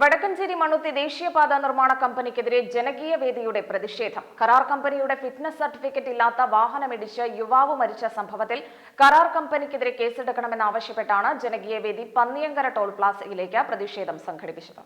വടക്കഞ്ചേരി മണ്ണുത്തി ദേശീയപാത നിർമ്മാണ കമ്പനിക്കെതിരെ ജനകീയ വേദിയുടെ പ്രതിഷേധം. കരാർ കമ്പനിയുടെ ഫിറ്റ്നസ് സർട്ടിഫിക്കറ്റ് ഇല്ലാത്ത വാഹനമിടിച്ച് യുവാവ് മരിച്ച സംഭവത്തിൽ കരാർ കമ്പനിക്കെതിരെ കേസെടുക്കണമെന്നാവശ്യപ്പെട്ടാണ് ജനകീയ വേദി പന്നിയങ്കര ടോൾ പ്ലാസയിലേക്ക് പ്രതിഷേധം സംഘടിപ്പിച്ചത്.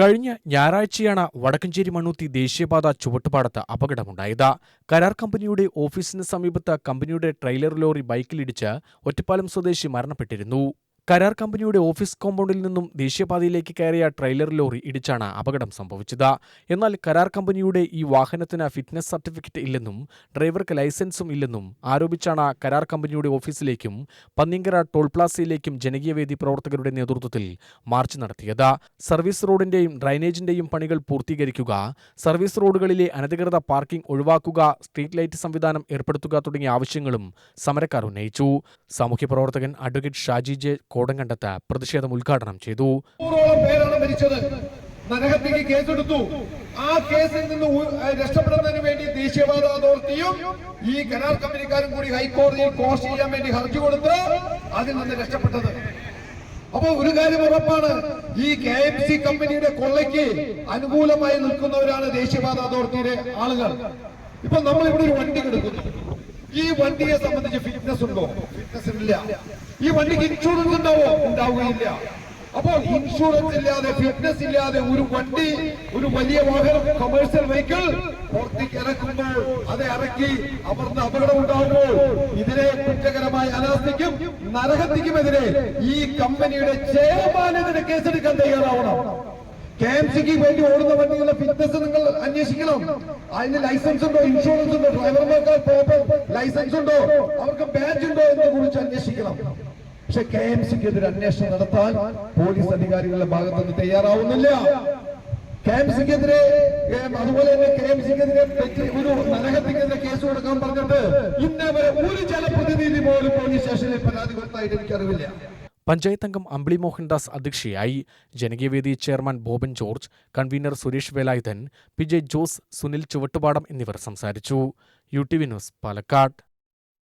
കഴിഞ്ഞ ഞായറാഴ്ചയാണ് വടക്കഞ്ചേരി മണ്ണൂത്തി ദേശീയപാത ചുവട്ടുപാടത്ത് അപകടമുണ്ടായത്. കരാർ കമ്പനിയുടെ ഓഫീസിന് സമീപത്ത് കമ്പനിയുടെ ട്രെയിലർ ലോറി ബൈക്കിലിടിച്ച് ഒറ്റപ്പാലം സ്വദേശി മരണപ്പെട്ടിരുന്നു. കരാർ കമ്പനിയുടെ ഓഫീസ് കോമ്പൗണ്ടിൽ നിന്നും ദേശീയപാതയിലേക്ക് കയറിയ ട്രെയിലർ ലോറി ഇടിച്ചാണ് അപകടം സംഭവിച്ചത്. എന്നാൽ കരാർ കമ്പനിയുടെ ഈ വാഹനത്തിന് ഫിറ്റ്നസ് സർട്ടിഫിക്കറ്റ് ഇല്ലെന്നും ഡ്രൈവർക്ക് ലൈസൻസും ഇല്ലെന്നും ആരോപിച്ചാണ് കരാർ കമ്പനിയുടെ ഓഫീസിലേക്കും പന്നിങ്കര ടോൾ പ്ലാസയിലേക്കും ജനകീയവേദി പ്രവർത്തകരുടെ നേതൃത്വത്തിൽ മാർച്ച് നടത്തിയത്. സർവീസ് റോഡിന്റെയും ഡ്രൈനേജിന്റെയും പണികൾ പൂർത്തീകരിക്കുക സർവീസ് റോഡുകളിലെ അനധികൃത പാർക്കിംഗ് ഒഴിവാക്കുക സ്ട്രീറ്റ് ലൈറ്റ് സംവിധാനം ഏർപ്പെടുത്തുക തുടങ്ങിയ ആവശ്യങ്ങളും സമരക്കാർ ഉന്നയിച്ചു. സാമൂഹ്യ പ്രവർത്തകൻ അഡ്വക്കേറ്റ് ഷാജി ജെ കോടങ്കണ്ടത്ത് പ്രതിഷേധം ഉദ്ഘാടനം ചെയ്തു. പേരാണ് മരിച്ചത്. നരഹത്യക്ക് കേസെടുത്തു. ആ കേസിൽ നിന്ന് രക്ഷപ്പെടുന്നതിന് വേണ്ടി ദേശീയവാദ അതോറിറ്റിയും ഈ കരാർ കമ്പനിക്കാരും കൂടി ഹൈക്കോടതിയിൽ കോസ്റ്റ് ചെയ്യാൻ വേണ്ടി ഹർജി കൊടുത്ത് അതിൽ നിന്ന് രക്ഷപ്പെട്ടത്. അപ്പൊ ഒരു കാര്യം ഉറപ്പാണ്. ഈ കെ എം സി കമ്പനിയുടെ കൊള്ളയ്ക്ക് അനുകൂലമായി നിൽക്കുന്നവരാണ് ദേശീയപാത അതോറിറ്റിയിലെ ആളുകൾ. ഇപ്പൊ നമ്മൾ ഇവിടെ ഒരു വണ്ടി എടുക്കുന്നു. ഈ വണ്ടിയെ സംബന്ധിച്ച് ഫിറ്റ്നസ് ഉണ്ടോ? ഫിറ്റ്നസ് ഇല്ല. ഈ വണ്ടിക്ക് ഇൻഷുറൻസ് ഉണ്ടാവോ ഉണ്ടാവുകയില്ല. അപ്പോൾ ഇൻഷുറൻസ് ഇല്ലാതെ ഫിറ്റ്നസ് ഇല്ലാതെ ഒരു വണ്ടി ഒരു വലിയ വാഹനം കൊമേഴ്സ്യൽ വെഹിക്കിൾ പുറത്തേക്ക് ഇറക്കുമ്പോൾ അത് ഇറക്കി അവർന്ന് അപകടം ഉണ്ടാകുമ്പോൾ ഇതിനെ കുറ്റകരമായ അനാസ്ഥയ്ക്കും നരഹത്യക്കുമെതിരെ ഈ കമ്പനിയുടെ ചെയർമാനെതിരെ കേസെടുക്കാൻ തയ്യാറാവണം. കെ വേണ്ടി ഓടുന്ന വണ്ടികളുടെ ഫിറ്റ്നസ് നിങ്ങൾ അന്വേഷിക്കണം. അതിന് ലൈസൻസ് ഉണ്ടോ? ഇൻഷുറൻസ് ഉണ്ടോ? ഡ്രൈവർമാർക്ക് ലൈസൻസ് ഉണ്ടോ? അവർക്ക് ബാച്ച് ഉണ്ടോ എന്നതിനെ കുറിച്ച് അന്വേഷിക്കണം. പക്ഷെ കെ എം സിക്ക് എതിരെ അന്വേഷണം നടത്താൻ പോലീസ് അധികാരികളുടെ ഭാഗത്തുനിന്ന് തയ്യാറാവുന്നില്ല. കെ എം സിക്കെതിരെ അതുപോലെ തന്നെ കെ എം സിക്കെതിരെ ഒരു നരഹത്യക്കെതിരെ കേസ് കൊടുക്കാൻ പറഞ്ഞിട്ട് ഇന്നേ വരെ ഒരു ജനപ്രതിനിധി പോലും പോലീസ് സ്റ്റേഷനിൽ പരാതി കൊടുത്തായിട്ട് എനിക്കറിവില്ല. പഞ്ചായത്ത് അംഗം അമ്പിളി മോഹൻദാസ് അധ്യക്ഷയായി Janakeeyavedi chairman Boban George convener Suresh Velayudhan P J Jose Sunil Chuvattupadam എന്നിവർ സംസാരിച്ചു. U T V news Palakkad.